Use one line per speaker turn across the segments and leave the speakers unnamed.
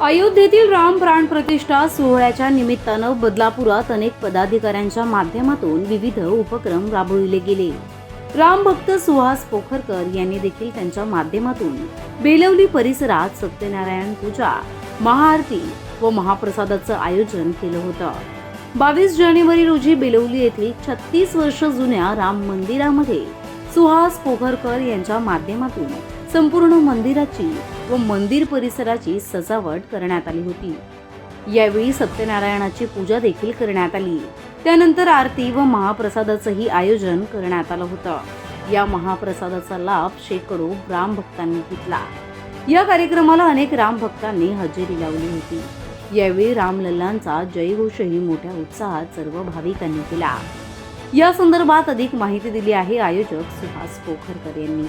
अयोध्येतील राम प्राण प्रतिष्ठा सोहळ्याच्या निमित्तानं बदलापुरात अनेक पदाधिकाऱ्यांच्या माध्यमातून विविध उपक्रम राबविले गेले. राम भक्त सुहास पोखरकर यांनी देखील त्यांच्या माध्यमातून बेलवली परिसरात सत्यनारायण पूजा महाआरती व महाप्रसादाचं आयोजन केलं होतं. बावीस जानेवारी रोजी बेलवली येथील छत्तीस वर्ष जुन्या राम मंदिरामध्ये सुहास पोखरकर यांच्या माध्यमातून संपूर्ण मंदिराची व मंदिर परिसराची सजावट करण्यात आली होती. यावेळी सत्यनारायणाची पूजा देखील करण्यात आली. त्यानंतर आरती व महाप्रसादाचंही आयोजन करण्यात आलं होतं. या महाप्रसादाचा लाभ शेकडो रामभक्तांनी घेतला. या कार्यक्रमाला अनेक रामभक्तांनी हजेरी लावली होती. यावेळी रामलल्लांचा जयघोषही हो मोठ्या उत्साहात सर्व भाविकांनी केला. या संदर्भात अधिक माहिती दिली आहे आयोजक सुहास पोखरकर यांनी.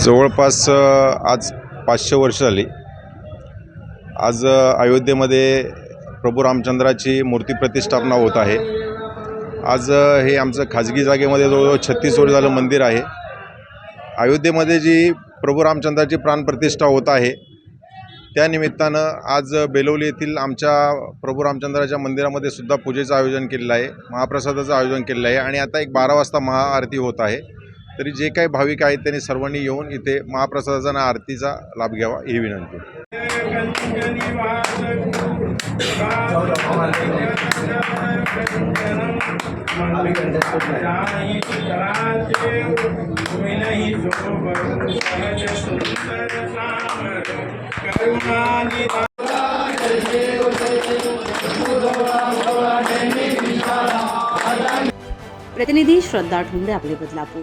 जवळपास आज पाचशे वर्ष झाली. आज अयोध्येमध्ये प्रभू रामचंद्राची मूर्ती प्रतिष्ठापना होत आहे. आज हे आमचं खाजगी जागेमध्ये जवळजवळ छत्तीस वर्ष झालं मंदिर आहे. अयोध्येमध्ये जी प्रभू रामचंद्राची प्राणप्रतिष्ठा होत आहे त्यानिमित्तानं आज बेलवली येथील आमच्या प्रभू रामचंद्राच्या मंदिरामध्ये सुद्धा पूजेचं आयोजन केलेलं आहे महाप्रसादाचं आयोजन केलेलं आहे. आणि आता एक बारा वाजता महाआरती होत आहे. तरी जे काही भाविक आहेत त्यांनी सर्वांनी येऊन इथे महाप्रसादाचा आणि आरतीचा लाभ घ्यावा ही विनंती.
प्रतिनिधी श्रद्धा ठोंबे आपले बदलापूर.